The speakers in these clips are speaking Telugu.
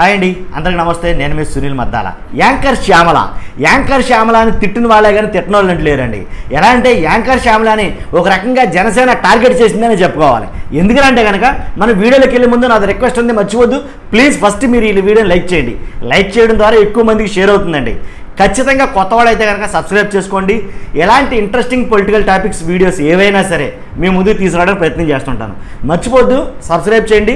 హాయ్ అండి అందరికి నమస్తే. నేను మీ సునీల్ మద్దాల. యాంకర్ శ్యామల. యాంకర్ శ్యామల అని తిట్టిన వాళ్ళే కానీ తిట్టిన వాళ్ళు లేరండి. ఎలా అంటే యాంకర్ శ్యామల అని ఒక రకంగా జనసేన టార్గెట్ చేసిందని చెప్పుకోవాలి. ఎందుకంటే కనుక మన వీడియోలోకి వెళ్ళే ముందు నాది రిక్వెస్ట్ ఉంది మర్చిపోద్దు ప్లీజ్ ఫస్ట్ మీరు ఈ వీడియోని లైక్ చేయండి. లైక్ చేయడం ద్వారా ఎక్కువ మందికి షేర్ అవుతుందండి. ఖచ్చితంగా కొత్త వాళ్ళైతే కనుక సబ్స్క్రైబ్ చేసుకోండి. ఎలాంటి ఇంట్రెస్టింగ్ పొలిటికల్ టాపిక్స్ వీడియోస్ ఏవైనా సరే మీ ముందుకు తీసుకురావడానికి ప్రయత్నం చేస్తుంటాను. మర్చిపోద్దు సబ్స్క్రైబ్ చేయండి.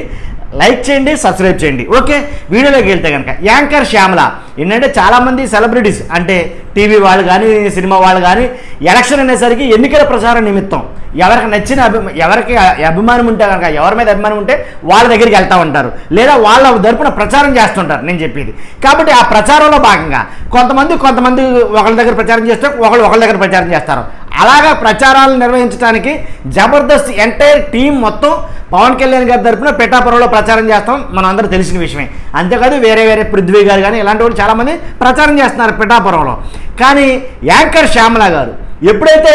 లైక్ చేయండి సబ్స్క్రైబ్ చేయండి. ఓకే? వీడియోలోకి వెళ్తే కనుక యాంకర్ శ్యామల. ఏంటంటే చాలామంది సెలబ్రిటీస్ అంటే టీవీ వాళ్ళు కానీ సినిమా వాళ్ళు కానీ ఎలక్షన్ అనేసరికి ఎన్నికల ప్రచారం నిమిత్తం. ఎవరికి నచ్చిన అభి ఎవరికి అభిమానం ఉంటే కనుక ఎవరి మీద అభిమానం ఉంటే వాళ్ళ దగ్గరికి వెళ్తూ ఉంటారు. లేదా వాళ్ళ తరపున ప్రచారం చేస్తుంటారు నేను చెప్పేది. కాబట్టి ఆ ప్రచారంలో భాగంగా కొంతమంది కొంతమంది ఒకళ్ళ దగ్గర ప్రచారం చేస్తే ఒకళ్ళు ఒకళ్ళ దగ్గర ప్రచారం చేస్తారు. అలాగా ప్రచారాలు నిర్వహించడానికి జబర్దస్త్ ఎంటైర్ టీం మొత్తం పవన్ కళ్యాణ్ గారి తరఫున పిఠాపురంలో ప్రచారం చేస్తాం. మనం అందరూ తెలిసిన విషయమే. అంతేకాదు వేరే వేరే పృథ్వీ గారు కానీ ఇలాంటి వాళ్ళు చాలామంది ప్రచారం చేస్తున్నారు పిఠాపురంలో. కానీ యాంకర్ శ్యామల గారు ఎప్పుడైతే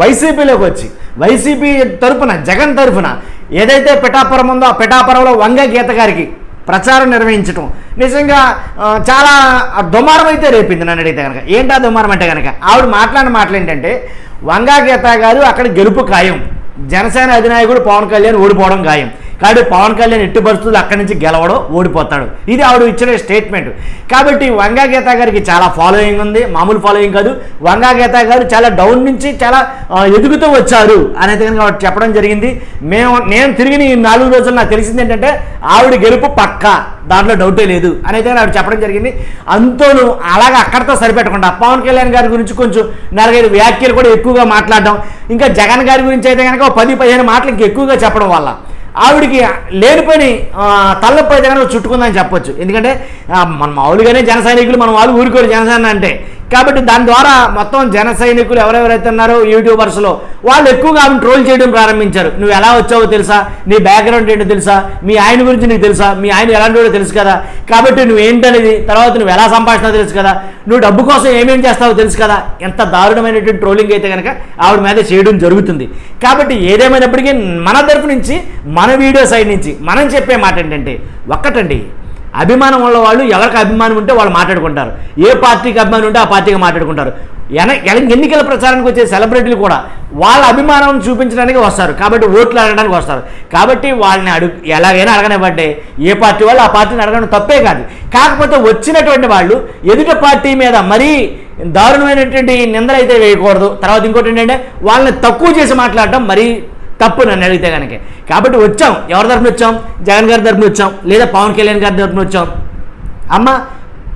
వైసీపీలోకి వచ్చి వైసీపీ తరఫున జగన్ తరఫున ఏదైతే పిఠాపురం ఉందో ఆ పిఠాపురంలో వంగ గీత గారికి ప్రచారం నిర్వహించడం నిజంగా చాలా దుమారం అయితే రేపింది నన్ను అడిగితే కనుక ఏంటా దుమారం అంటే కనుక ఆవిడ మాట్లాడిన మాటలు ఏంటంటే వంగా గీత గారు అక్కడ గెలుపు ఖాయం. జనసేన అధినాయకుడు పవన్ కళ్యాణ్ ఓడిపోవడం ఖాయం. కాబట్టి పవన్ కళ్యాణ్ ఎట్టి పరిస్థితులు అక్కడి నుంచి గెలవడం ఓడిపోతాడు. ఇది ఆవిడ ఇచ్చిన స్టేట్మెంట్ కాబట్టి వంగా గీత గారికి చాలా ఫాలోయింగ్ ఉంది. మామూలు ఫాలోయింగ్ కాదు. వంగా గీత గారు చాలా డౌన్ నుంచి చాలా ఎదుగుతూ వచ్చారు అనేది కనుక చెప్పడం జరిగింది. మేము నేను తిరిగిన ఈ నాలుగు రోజులు నాకు తెలిసింది ఏంటంటే ఆవిడ గెలుపు పక్క. దాంట్లో డౌటే లేదు అనేది ఆవిడ చెప్పడం జరిగింది. అంతోను అలాగే అక్కడితో సరిపెట్టకుండా పవన్ కళ్యాణ్ గారి గురించి కొంచెం నాలుగైదు వ్యాఖ్యలు కూడా ఎక్కువగా మాట్లాడడం ఇంకా జగన్ గారి గురించి అయితే కనుక పది పదిహేను మాటలు ఇంకా ఎక్కువగా చెప్పడం వల్ల ఆవిడికి లేనిపోయి తలనొప్పి జగన్ చుట్టుకుందని చెప్పొచ్చు. ఎందుకంటే మన మామూలుగానే జన సైనికులు మన వాళ్ళు ఊరుకోరు జనసేన అంటే. కాబట్టి దాని ద్వారా మొత్తం జన సైనికులు ఎవరెవరైతే ఉన్నారో యూట్యూబర్స్లో వాళ్ళు ఎక్కువగా ఆమెను ట్రోల్ చేయడం ప్రారంభించారు. నువ్వు ఎలా వచ్చావో తెలుసా? నీ బ్యాక్గ్రౌండ్ ఏంటో తెలుసా? మీ ఆయన గురించి నీకు తెలుసా? మీ ఆయన ఎలాంటి వాడో తెలుసు కదా? కాబట్టి నువ్వు ఏంటనేది తర్వాత నువ్వు ఎలా సంభాషణ తెలుసు కదా? నువ్వు డబ్బు కోసం ఏమేం చేస్తావో తెలుసు కదా? ఎంత దారుణమైనటువంటి ట్రోలింగ్ అయితే కనుక ఆవిడ మీద చేయడం జరుగుతుంది. కాబట్టి ఏదేమైనప్పటికీ మన తరపు నుంచి మన వీడియో సైడ్ నుంచి మనం చెప్పే మాట ఏంటంటే ఒక్కటండి. అభిమానం ఉన్న వాళ్ళు ఎవరికి అభిమానం ఉంటే వాళ్ళు మాట్లాడుకుంటారు. ఏ పార్టీకి అభిమానం ఉంటే ఆ పార్టీకి మాట్లాడుకుంటారు. ఎన ఎన- ఎన్నికల ప్రచారానికి వచ్చే సెలబ్రిటీలు కూడా వాళ్ళ అభిమానం చూపించడానికి వస్తారు. కాబట్టి ఓట్లు అడగడానికి వస్తారు. కాబట్టి వాళ్ళని అడుగు ఎలాగైనా అడగనివ్వండి. ఏ పార్టీ వాళ్ళు ఆ పార్టీని అడగడం తప్పే కాదు. కాకపోతే వచ్చినటువంటి వాళ్ళు ఎదుట పార్టీ మీద మరీ దారుణమైనటువంటి నిందలు అయితే వేయకూడదు. తర్వాత ఇంకోటి ఏంటంటే వాళ్ళని తక్కువ చేసి మాట్లాడటం మరీ తప్పు నన్ను అడిగితే కనుక కాబట్టి వచ్చాం. ఎవరి తరఫున వచ్చాం? జగన్ గారి తరఫున వచ్చాం. లేదా పవన్ కళ్యాణ్ గారి తరఫున వచ్చాం. అమ్మ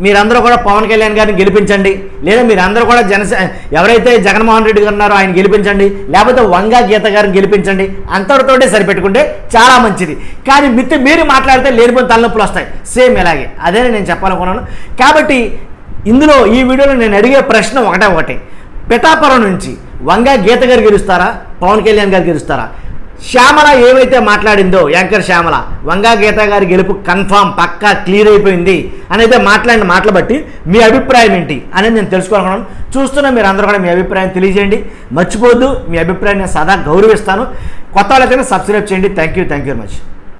మీరందరూ కూడా పవన్ కళ్యాణ్ గారిని గెలిపించండి. లేదా మీరందరూ కూడా జనసే ఎవరైతే జగన్మోహన్ రెడ్డి గారు ఉన్నారో ఆయన గెలిపించండి. లేకపోతే వంగా గీత గారిని గెలిపించండి. అంతటితోటే సరిపెట్టుకుంటే చాలా మంచిది. కానీ మిత్తి మీరు మాట్లాడితే లేనిపోయిన తలనొప్పులు వస్తాయి. సేమ్ ఇలాగే. అదే నేను చెప్పాలనుకున్నాను. కాబట్టి ఇందులో ఈ వీడియోలో నేను అడిగే ప్రశ్న ఒకటే ఒకటి. పిఠాపురం నుంచి వంగా గీత గారు గెలుస్తారా? పవన్ కళ్యాణ్ గారు గెలుస్తారా? శ్యామల ఏమైతే మాట్లాడిందో యాంకర్ శ్యామల వంగా గీత గారి గెలుపు కన్ఫామ్ పక్కా క్లియర్ అయిపోయింది అనేది మాట్లాడిన మాటలు బట్టి మీ అభిప్రాయం ఏంటి అనేది నేను తెలుసుకోవాలనుకున్నాను. చూస్తున్న మీరు అందరూ కూడా మీ అభిప్రాయం తెలియజేయండి. మర్చిపోద్దు మీ అభిప్రాయాన్ని నేను సదా గౌరవిస్తాను. కొత్త వాళ్ళకైనా సబ్స్క్రైబ్ చేయండి. Thank you thank you very much